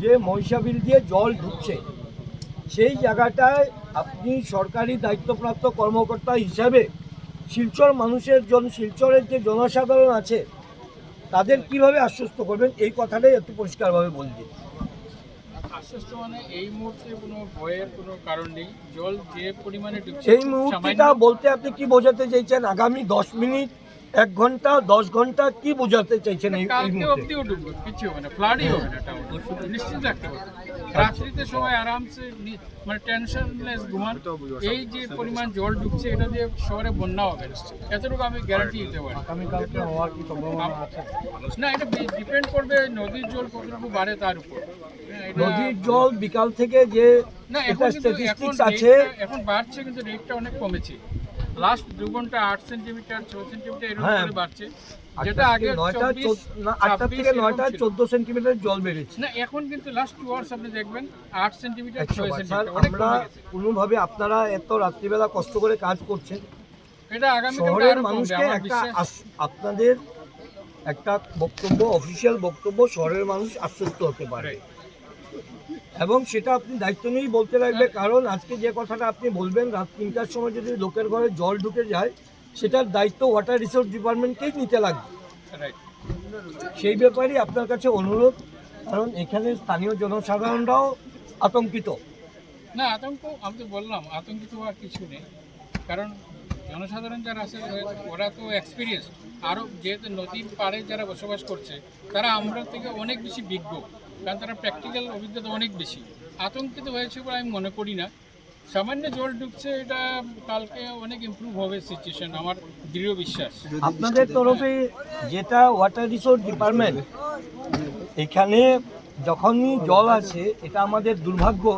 যে মহিষাবিল দিয়ে জল ঢুকছে সেই জায়গাটায় আপনি সরকারি দায়িত্বপ্রাপ্ত কর্মকর্তা হিসাবে শিলচর মানুষের জন শিলচরের যে জনসাধারণ আছে তাদের কীভাবে আশ্বস্ত করবেন? এই কথাটাই একটু পরিষ্কারভাবে বলবেন আশ্বস্ত মানে এই মুহূর্তে কোনো ভয়ের কোনো কারণ নেই। জল যে পরিমাণে এই খুব বলতে আপনি কি বোঝাতে চাইছেন? আগামী দশ মিনিট এক ঘণ্টা দশ ঘণ্টা কি বোঝাতে চাইছেন এই অবধিও কিছু হবে না ফ্লাডই হবে না টাউন নিশ্চিত রাখতে পারবে রাত্রিতে সবাই আরামসে মানে টেনশনলেস ঘুমান। এই যে পরিমাণ জল ঢুকছে এটা দিয়ে শহরে বন্যা হবে এতটুকু আমি গ্যারান্টি দিতে পারি। আগামীকালকে হওয়ার কি সম্ভাবনা আছে? না এটা ডিপেন্ড করবে নদীর জল কতটুকু বাড়ে তার উপর। হ্যাঁ, নদীর জল বিকাল থেকে যে না এখন স্ট্যাটিস্টিক্স আছে এখন বাড়ছে কিন্তু রেটটা অনেক কমেছে। লাস্ট দু ঘণ্টা আট সেন্টিমিটার ছ সেন্টিমিটার এরকম হ্যাঁ। করে বাড়ছে। যেটা আগে নয়টা চোদ্দ- আটটা থেকে নয়টা চোদ্দ সেন্টিমিটার জল বেড়েছে। না এখন কিন্তু লাস্ট টু আওয়ার্স আপনি দেখবেন আট সেন্টিমিটার ছয় সেন্টিমিটার আমরা কোনোভাবে আপনারা এত রাত্রিবেলা কষ্ট করে কাজ করছেন? এটা আগামী শহরের মানুষকে একটা আপনাদের একটা বক্তব্য অফিসিয়াল বক্তব্য শহরের মানুষ আশ্বস্ত হতে পারে এবং সেটা আপনি দায়িত্ব নিয়েই বলতে লাগবে কারণ আজকে যে কথাটা আপনি বলবেন রাত তিনটার সময় যদি লোকের ঘরে জল ঢুকে যায় সেটার দায়িত্ব ওয়াটার রিসোর্স ডিপার্টমেন্টকেই নিতে লাগবে। সেই ব্যাপারেই আপনার কাছে অনুরোধ কারণ এখানে স্থানীয় জনসাধারণরাও আতঙ্কিত। না আতঙ্ক আমি তো বললাম আতঙ্কিত হওয়ার কিছু নেই। কারণ জনসাধারণ যারা আছে ওরা তো এক্সপিরিয়েন্স আরও যেহেতু নদীর পাড়ে যারা বসবাস করছে তারা আমরা থেকে অনেক বেশি বিজ্ঞ। কারণ তারা প্র্যাকটিক্যাল অভিজ্ঞতা অনেক বেশি। আতঙ্কিত হয়েছে বলে আমি মনে করি না। সামান্য জল ঢুকছে এটা কালকে অনেক ইম্প্রুভ হবে সিচুয়েশন আমার দৃঢ় বিশ্বাস। আপনাদের তরফে যেটা ওয়াটার রিসোর্স ডিপার্টমেন্ট এখানে যখনই জল আছে এটা আমাদের দুর্ভাগ্য।